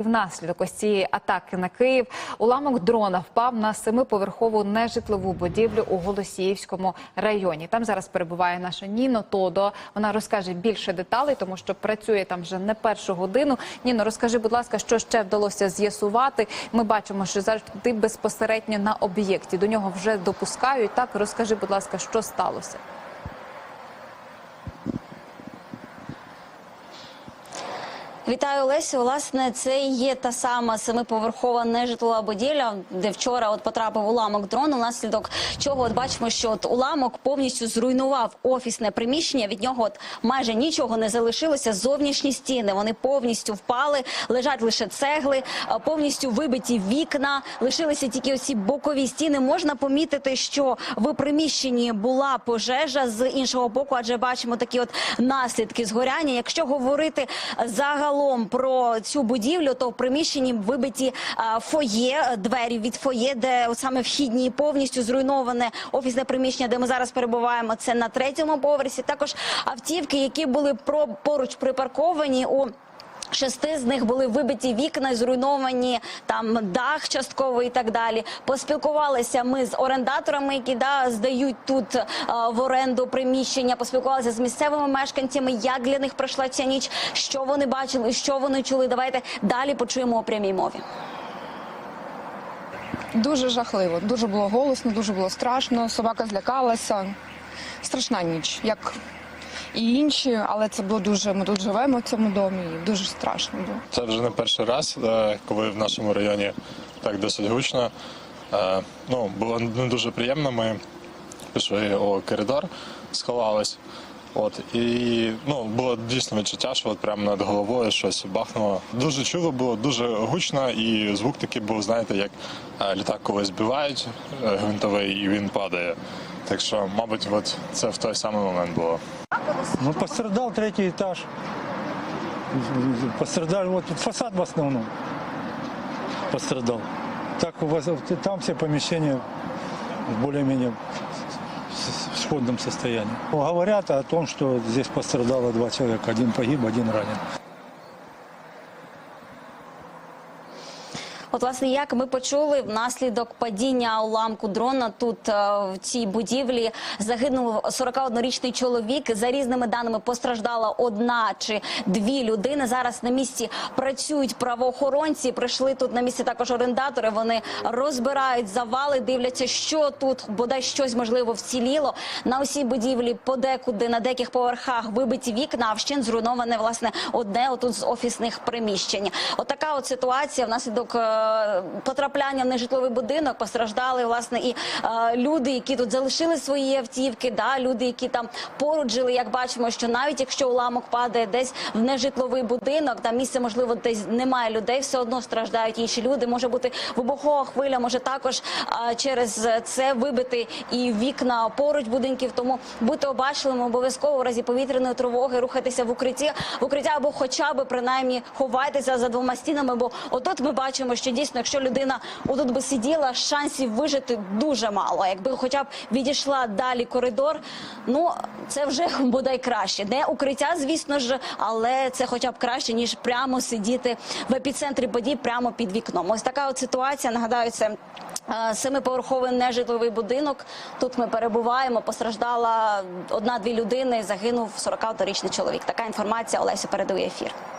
Внаслідок ось цієї атаки на Київ уламок дрона впав на семиповерхову нежитлову будівлю у Голосіївському районі. Там зараз перебуває наша Ніно Тодо. Вона розкаже більше деталей, тому що працює там вже не першу годину. Ніно, розкажи, будь ласка, що ще вдалося з'ясувати. Ми бачимо, що ти безпосередньо на об'єкті. До нього вже допускають. Так розкажи, будь ласка, що сталося. Вітаю Олесю. Власне, це є та сама семиповерхова нежитлова будівля, де вчора от потрапив уламок дрону, внаслідок чого от бачимо, що от уламок повністю зруйнував офісне приміщення. Від нього от майже нічого не залишилося. Зовнішні стіни вони повністю впали, лежать лише цегли, повністю вибиті вікна. Лишилися тільки оці бокові стіни. Можна помітити, що в приміщенні була пожежа з іншого боку, адже бачимо такі от наслідки згоряння. Якщо говорити загалом про цю будівлю, то в приміщенні вибиті фоє, двері від фоє, де саме вхідні повністю зруйноване офісне приміщення, де ми зараз перебуваємо. Це на третьому поверсі. Також автівки, які були поруч припарковані у. Шести з них були вибиті вікна, зруйновані там дах частково і так далі. Поспілкувалися ми з орендаторами, які да здають тут е, в оренду приміщення. Поспілкувалися з місцевими мешканцями, як для них пройшла ця ніч, що вони бачили, що вони чули. Давайте далі почуємо у прямій мові. Дуже жахливо, дуже було голосно, дуже було страшно. Собака злякалася. Страшна ніч, як і інші, але це було дуже. Ми тут живемо в цьому домі, і дуже страшно було. Це вже не перший раз, коли в нашому районі так досить гучно. Е, Ну, було не дуже приємно. Ми пішли у коридор, сховались. От і ну було дійсно відчуття, що от прямо над головою щось бахнуло. Дуже чуло було, дуже гучно, і звук такий був, знаєте, як е, літак коли збивають е, гвинтовий і він падає. Так що, мабуть, от це в той самий момент було. Ну, пострадал третий этаж. Пострадали, вот тут фасад в основном пострадал. Так у вас там все помещения более-менее в в сходном состоянии. Говорят о том, что здесь пострадало два человека. Один погиб, один ранен. От, власне, як ми почули, внаслідок падіння уламку дрона тут е, в цій будівлі загинув 41-річний чоловік. За різними даними постраждала одна чи дві людини. Зараз на місці працюють правоохоронці. Прийшли тут на місці також орендатори. Вони розбирають завали, дивляться, що тут бодай щось можливо вціліло. На усій будівлі подекуди на деяких поверхах вибиті вікна, а вщент зруйноване власне одне отут з офісних приміщень. Отака от ситуація внаслідок е, потрапляння в нежитловий будинок постраждали власне і е, люди, які тут залишили свої автівки. Да, люди, які там поруч жили. Як бачимо, що навіть якщо уламок падає десь в нежитловий будинок, там місце можливо десь немає людей, все одно страждають інші люди. Може бути вибухова хвиля, може також е, через це вибити і вікна поруч будинків. Тому будьте обачливими обов'язково в разі повітряної тривоги рухатися в укритті, в укриття або хоча б принаймні ховайтеся за двома стінами. Бо отут ми бачимо, що дійсно, якщо людина отут би сиділа, шансів вижити дуже мало. Якби хоча б відійшла далі коридор, ну це вже бодай краще. Не укриття, звісно ж, але це хоча б краще ніж прямо сидіти в епіцентрі подій, прямо під вікном. Ось така от ситуація. Нагадаю, це е, семиповерховий нежитловий будинок. Тут ми перебуваємо. Постраждала одна-дві людини. Загинув 41-річний чоловік. Така інформація Олеся передає ефір.